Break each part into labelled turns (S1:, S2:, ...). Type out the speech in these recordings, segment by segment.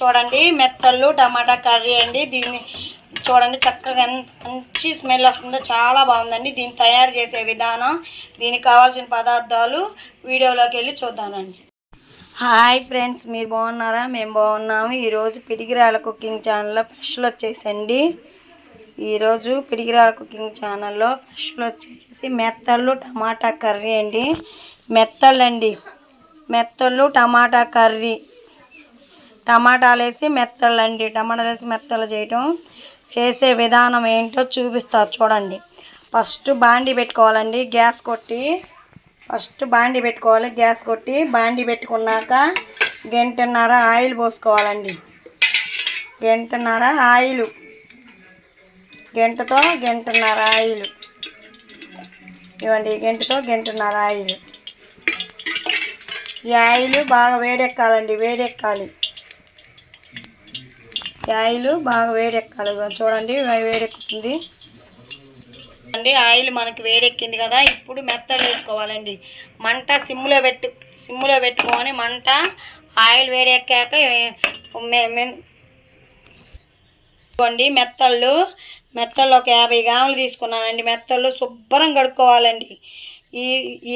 S1: చూడండి మెత్తళ్ళు టమాటా కర్రీ అండి. దీన్ని చూడండి చక్కగా ఎంత మంచి స్మెల్ వస్తుందో చాలా బాగుందండి. దీన్ని తయారు చేసే విధానం దీనికి కావాల్సిన పదార్థాలు వీడియోలోకి వెళ్ళి చూద్దామండి. హాయ్ ఫ్రెండ్స్ మీరు బాగున్నారా? మేము బాగున్నాము. ఈరోజు పిడిగిరాల కుకింగ్ ఛానల్లో ఫిష్లు వచ్చేసండి. ఈరోజు పిడిగిరాల కుకింగ్ ఛానల్లో ఫ్రెష్లు వచ్చేసి మెత్తళ్ళు టమాటా కర్రీ అండి. మెత్తళ్ళండి మెత్తళ్ళు టమాటా కర్రీ. టమాటాలు వేసి మెత్తలు అండి టమాటాలు వేసి మెత్తలు చేయటం చేసే విధానం ఏంటో చూపిస్తా చూడండి. ఫస్ట్ బాండి పెట్టుకోవాలండి గ్యాస్ కొట్టి ఫస్ట్ బాండి పెట్టుకోవాలి గ్యాస్ కొట్టి బాండి పెట్టుకున్నాక గంటన్నర ఆయిల్ పోసుకోవాలండి. గంటన్నర ఆయిల్ గంటతో గంటన్నర ఆయిల్. ఇవ్వండి గంటతో గంటన్నర ఆయిల్. ఈ ఆయిల్ బాగా వేడెక్కాలండి వేడెక్కాలి. ఆయిల్ బాగా వేడెక్కాలి చూడండి వేడెక్కుతుంది. అండి ఆయిల్ మనకి వేడెక్కింది కదా. ఇప్పుడు మెత్తలు వేసుకోవాలండి. మంట సిమ్లో పెట్టు సిమ్లో పెట్టుకొని మంట ఆయిల్ వేడెక్కాక మె- ఇదిగోండి మెత్తళ్ళు మెత్తళ్ళు ఒక యాభై గ్రాములు తీసుకున్నానండి. మెత్తళ్ళు శుభ్రం కడుక్కోవాలండి. ఈ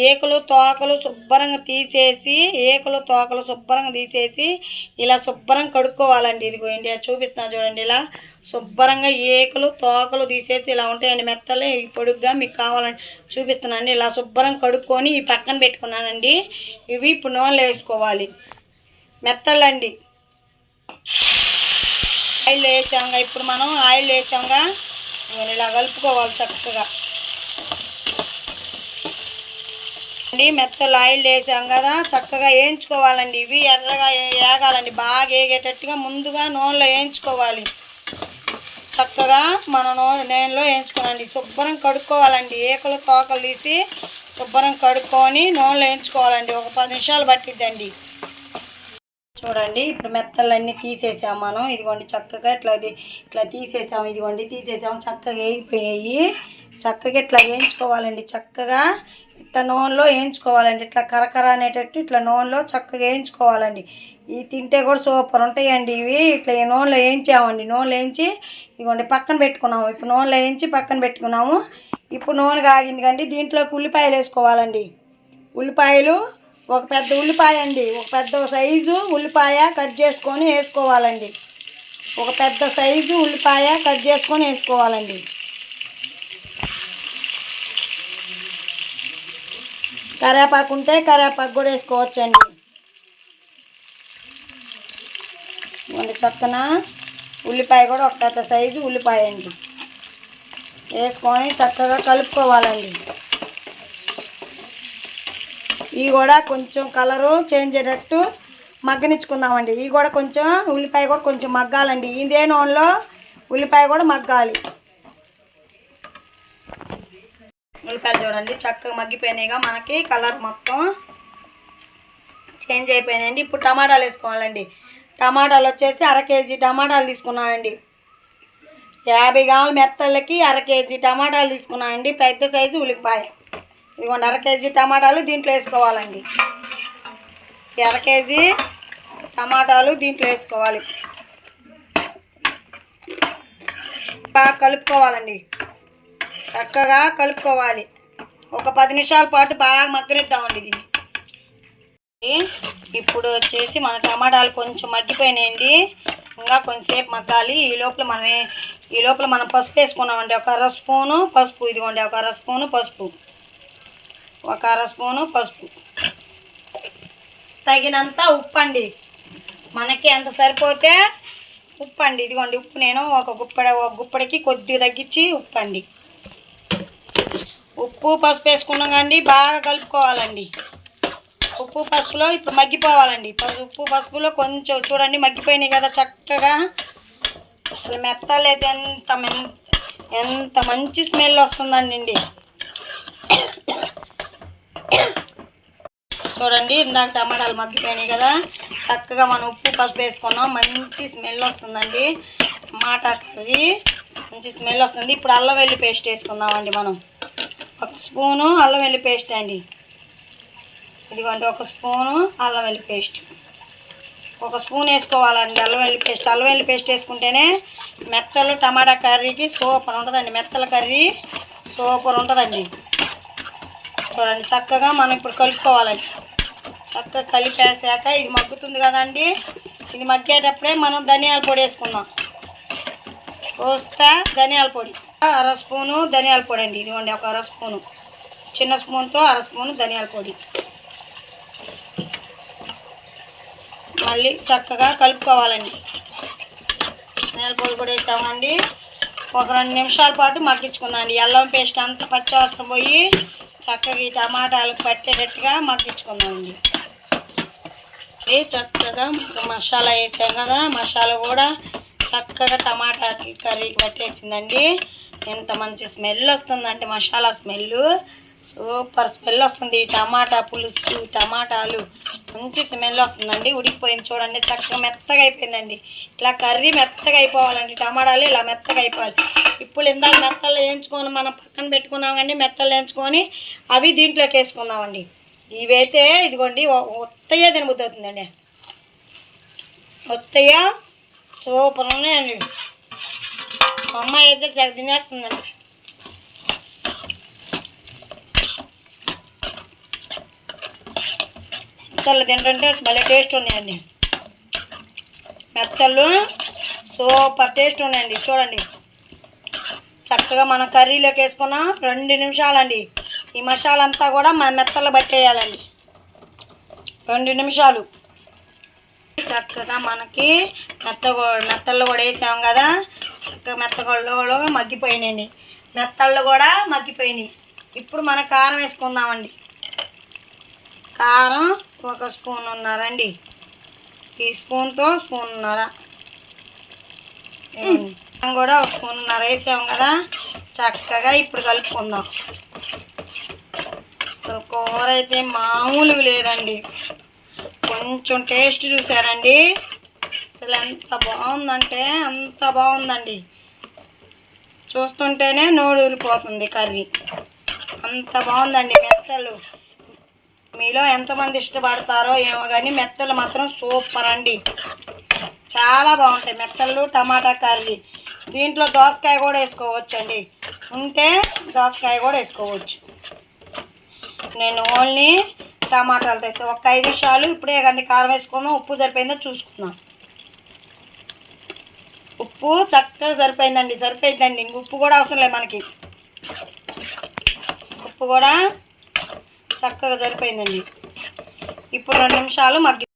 S1: ఏకలు తోకలు శుభ్రంగా తీసేసి ఏకలు తోకలు శుభ్రంగా తీసేసి ఇలా శుభ్రం కడుక్కోవాలండి. ఇదిగోండి అది చూపిస్తున్నా చూడండి ఇలా శుభ్రంగా ఏకలు తోకలు తీసేసి ఇలా ఉంటాయండి మెత్తలు. ఈ పొడుగ్గా మీకు కావాలని చూపిస్తున్నానండి ఇలా శుభ్రం కడుక్కొని ఈ పక్కన పెట్టుకున్నానండి. ఇవి ఇప్పుడు నూనెలో వేసుకోవాలి. మెత్తలండి. ఆయిల్ వేసాంగా. ఇప్పుడు మనం ఆయిల్ వేసాంగా. ఇలా కలుపుకోవాలి చక్కగా. అండి మెత్తలు ఆయిల్ వేసాం కదా చక్కగా వేయించుకోవాలండి. ఇవి ఎర్రగా వేగాలండి బాగా వేగేటట్టుగా ముందుగా నూనెలో వేయించుకోవాలి. చక్కగా మన నూనె నేనలో వేయించుకోవాలండి. శుభ్రం కడుక్కోవాలండి. ఏకలు తోకలు తీసి శుభ్రం కడుక్కొని నూనెలో వేయించుకోవాలండి. ఒక పది నిమిషాలు పట్టిద్దండి. చూడండి ఇప్పుడు మెత్తలన్నీ తీసేసాం మనం. ఇదిగోండి చక్కగా ఇట్లా ఇట్లా తీసేసాం. ఇదిగోండి తీసేసాం. చక్కగా వేగిపోయాయి. చక్కగా ఇట్లా వేయించుకోవాలండి. చక్కగా ఇట్లా నూనెలో వేయించుకోవాలండి. ఇట్లా కరకర అనేటట్టు ఇట్లా నూనెలో చక్కగా వేయించుకోవాలండి. ఇవి తింటే కూడా సూపర్ ఉంటాయండి ఇవి. ఇట్లా ఈ నూనెలో వేయించామండి. నూనెలో వేయించి ఇగోండి పక్కన పెట్టుకున్నాము. ఇప్పుడు నూనెలో వేయించి పక్కన పెట్టుకున్నాము. ఇప్పుడు నూనె కాగింది కండి. దీంట్లోకి ఉల్లిపాయలు వేసుకోవాలండి. ఉల్లిపాయలు ఒక పెద్ద ఉల్లిపాయ అండి. ఒక పెద్ద సైజు ఉల్లిపాయ కట్ చేసుకొని వేసుకోవాలండి. ఒక పెద్ద సైజు ఉల్లిపాయ కట్ చేసుకొని వేసుకోవాలండి. కరేపాకు ఉంటే కరేపాకు కూడా వేసుకోవచ్చండి. ఇవ్వండి చక్కన. ఉల్లిపాయ కూడా ఒక పెద్ద సైజు ఉల్లిపాయ అండి. వేసుకొని చక్కగా కలుపుకోవాలండి. ఇవి కూడా కొంచెం కలరు చేంజ్ అయ్యేటట్టు మగ్గనిచ్చుకుందామండి. ఇవి కూడా కొంచెం ఉల్లిపాయ కూడా కొంచెం మగ్గాలండి. ఇదే నూనెలో ఉల్లిపాయ కూడా మగ్గాలి. ఉల్లిపాయలు చూడండి చక్కగా మగ్గిపోయినాయిగా. మనకి కలర్ మొత్తం చేంజ్ అయిపోయినాయండి. ఇప్పుడు టమాటాలు వేసుకోవాలండి. టమాటాలు వచ్చేసి అర కేజీ టమాటాలు తీసుకున్నానండి. యాభై గ్రాముల మెత్తలకి అర కేజీ టమాటాలు తీసుకున్నానండి. పెద్ద సైజు ఉల్లిపాయ. ఇదిగోండి అర కేజీ టమాటాలు దీంట్లో వేసుకోవాలండి. అర కేజీ టమాటాలు దీంట్లో వేసుకోవాలి. బాగా కలుపుకోవాలండి. చక్కగా కలుపుకోవాలి. ఒక పది నిమిషాల పాటు బాగా మగ్గనిద్దామండి దీన్ని. ఇప్పుడు వచ్చేసి మన టమాటాలు కొంచెం మగ్గిపోయినాయండి. ఇంకా కొంచెంసేపు మగ్గాలి. ఈ లోపల మనం ఈ లోపల మనం పసుపు వేసుకున్నామండి. ఒక అర స్పూను పసుపు. ఇదిగోండి ఒక అర స్పూను పసుపు. ఒక అర స్పూను పసుపు. తగినంత ఉప్పు అండి మనకి ఎంత సరిపోతే ఉప్పు అండి ఇదిగోండి ఉప్పు నేను ఒక గుప్పడ ఒక గుప్పడికి కొద్దిగా తగ్గించి ఉప్పు అండి ఉప్పు పసుపు వేసుకున్నాం కానీ బాగా కలుపుకోవాలండి. ఉప్పు పసుపులో ఇప్పుడు మగ్గిపోవాలండి. పసు- ఉప్పు పసుపులో కొంచెం చూడండి మగ్గిపోయినాయి కదా చక్కగా. అసలు మెత్తలేదు ఎంత ఎంత మంచి స్మెల్ వస్తుందండి చూడండి ఇందాక టమాటాలు మగ్గిపోయినాయి కదా. చక్కగా మనం ఉప్పు పసుపు వేసుకున్నాం. మంచి స్మెల్ వస్తుందండి. టమాటా కర్రీ మంచి స్మెల్ వస్తుంది. ఇప్పుడు అల్లం వెల్లి పేస్ట్ వేసుకుందామండి మనం. ఒక స్పూను అల్లం వెల్లి పేస్ట్ అండి. ఇదిగోండి ఒక స్పూను అల్లం వెల్లి పేస్ట్. ఒక స్పూన్ వేసుకోవాలండి అల్లం వెల్లి పేస్ట్. అల్లం వెల్లి పేస్ట్ వేసుకుంటేనే మెత్తలు టమాటా కర్రీకి సూపర్ ఉంటుందండి. మెత్తల కర్రీ సూపర్ ఉంటుందండి. చూడండి చక్కగా మనం ఇప్పుడు కలుపుకోవాలండి. చక్కగా కలిపేసాక ఇది మగ్గుతుంది కదండి. ఇది మగ్గేటప్పుడే మనం ధనియాల పొడి వేసుకుందాం. పోస్తా ధనియాల పొడి. అర స్పూను ధనియాల పొడి అండి ఇదిగోండి ఒక అర స్పూను. చిన్న స్పూన్తో అర స్పూను ధనియాల పొడి. మళ్ళీ చక్కగా కలుపుకోవాలండి. ధనియాల పొడి కూడా వేసామండి. ఒక రెండు నిమిషాల పాటు మగ్గించుకుందామండి. అల్లం పేస్ట్ అంతా పచ్చివాసన పోయి చక్కగా ఈ టమాటాలకు పట్టేటట్టుగా మగ్గించుకుందామండి. అది చక్కగా మసాలా వేసాం కదా. మసాలా కూడా చక్కగా టమాటాకి కర్రీకి పట్టేసిందండి. ఎంత మంచి స్మెల్ వస్తుందంటే మసాలా స్మెల్. సూపర్ స్మెల్ వస్తుంది. టమాటా పులుసు టమాటాలు. మంచి స్మెల్ వస్తుందండి. ఉడికిపోయింది చూడండి. చక్కగా మెత్తగా అయిపోయిందండి. ఇట్లా కర్రీ మెత్తగా అయిపోవాలండి. టమాటాలు ఇలా మెత్తగా అయిపోవాలి. ఇప్పుడు ఇందాక మెత్తలు వేయించుకొని మనం పక్కన పెట్టుకున్నాం కండి మెత్తలు వేయించుకొని అవి దీంట్లోకి వేసుకుందామండి. ఇవైతే ఇదిగోండి ఒత్తయ్య తినబుద్ధి అవుతుందండి. ఒత్తయ్య సూపర్ ఉన్నాయండి. మా అమ్మాయి అయితే తెగ తినేస్తుందండి మెత్తలు తింటుంటే భలే టేస్ట్ ఉన్నాయండి. మెత్తలు సూపర్ టేస్ట్ ఉన్నాయండి. చూడండి. చక్కగా మనం కర్రీలోకి వేసుకున్న రెండు నిమిషాలండి. ఈ మసాలా అంతా కూడా మన మెత్తలు పట్టేయాలండి. రెండు నిమిషాలు. చక్కగా మనకి మెత్త మెత్తలు కూడా వేసాం కదా. మెత్తగొళ్ళు మగ్గిపోయినాయండి. మెత్తళ్ళు కూడా మగ్గిపోయినాయి. ఇప్పుడు మన కారం వేసుకుందామండి. కారం ఒక స్పూన్ ఉన్నారండి ఈ స్పూన్తో స్పూన్ ఉన్నారా కూడా ఒక స్పూన్ ఉన్నర వేసాం కదా. చక్కగా ఇప్పుడు కలుపుకుందాం. సో కూర అయితే మామూలుగా లేదండి. కొంచెం టేస్ట్ చూసారండి. అసలు ఎంత బాగుందంటే అంత బాగుందండి. చూస్తుంటేనే నోరు ఊరిపోతుంది కర్రీ. అంత బాగుందండి మెత్తలు. మీలో ఎంతమంది ఇష్టపడతారో ఏమో కానీ మెత్తలు మాత్రం సూపర్ అండి. చాలా బాగుంటాయి మెత్తలు టమాటా కర్రీ. దీంట్లో దోసకాయ కూడా వేసుకోవచ్చు అండి ఉంటే దోసకాయ కూడా వేసుకోవచ్చు. నేను ఓన్లీ టమాటాలు తెస్తాను ఒక ఐదు నిమిషాలు ఇప్పుడే కానీ కారం వేసుకుందాం ఉప్పు సరిపోయిందో చూసుకుందాం ఉప్పు చక్కగా సరిపోయిందండి సరిపోయిందండి ఇంక ఉప్పు కూడా అవసరం లేదు మనకి. ఉప్పు కూడా చక్కగా సరిపోయిందండి. ఇప్పుడు రెండు నిమిషాలు మగ్గి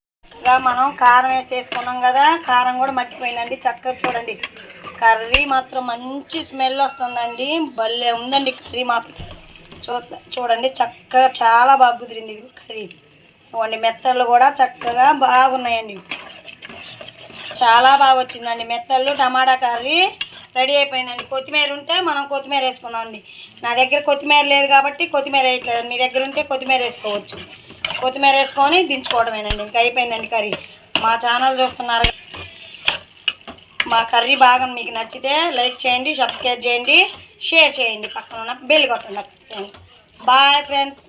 S1: మనం కారం వేసేసుకున్నాం కదా కారం కూడా మగ్గిపోయిందండి. చక్కగా చూడండి. కర్రీ మాత్రం మంచి స్మెల్ వస్తుందండి. భలే ఉందండి కర్రీ మాత్రం. చూ చూడండి చక్కగా చాలా బాగా కుదిరింది ఇది కర్రీ. ఇవ్వండి మెత్తలు కూడా చక్కగా బాగున్నాయండి. చాలా బాగా వచ్చిందండి. మెత్తళ్ళు టమాటా కర్రీ రెడీ అయిపోయిందండి. కొత్తిమీర ఉంటే మనం కొత్తిమీర వేసుకుందామండి నా దగ్గర కొత్తిమీర లేదు కాబట్టి కొత్తిమీర వేయట్లేదు. మీ దగ్గర ఉంటే కొత్తిమీర వేసుకోవచ్చు. కొత్తిమీర వేసుకొని దించుకోవడమేనండి. ఇంకా అయిపోయిందండి కర్రీ. మా ఛానల్ చూస్తున్నారు. మా కర్రీ బాగా మీకు నచ్చితే లైక్ చేయండి సబ్స్క్రైబ్ చేయండి షేర్ చేయండి. పక్కన ఉన్న బెల్ కొట్టండి ఫ్రెండ్స్. Bye friends.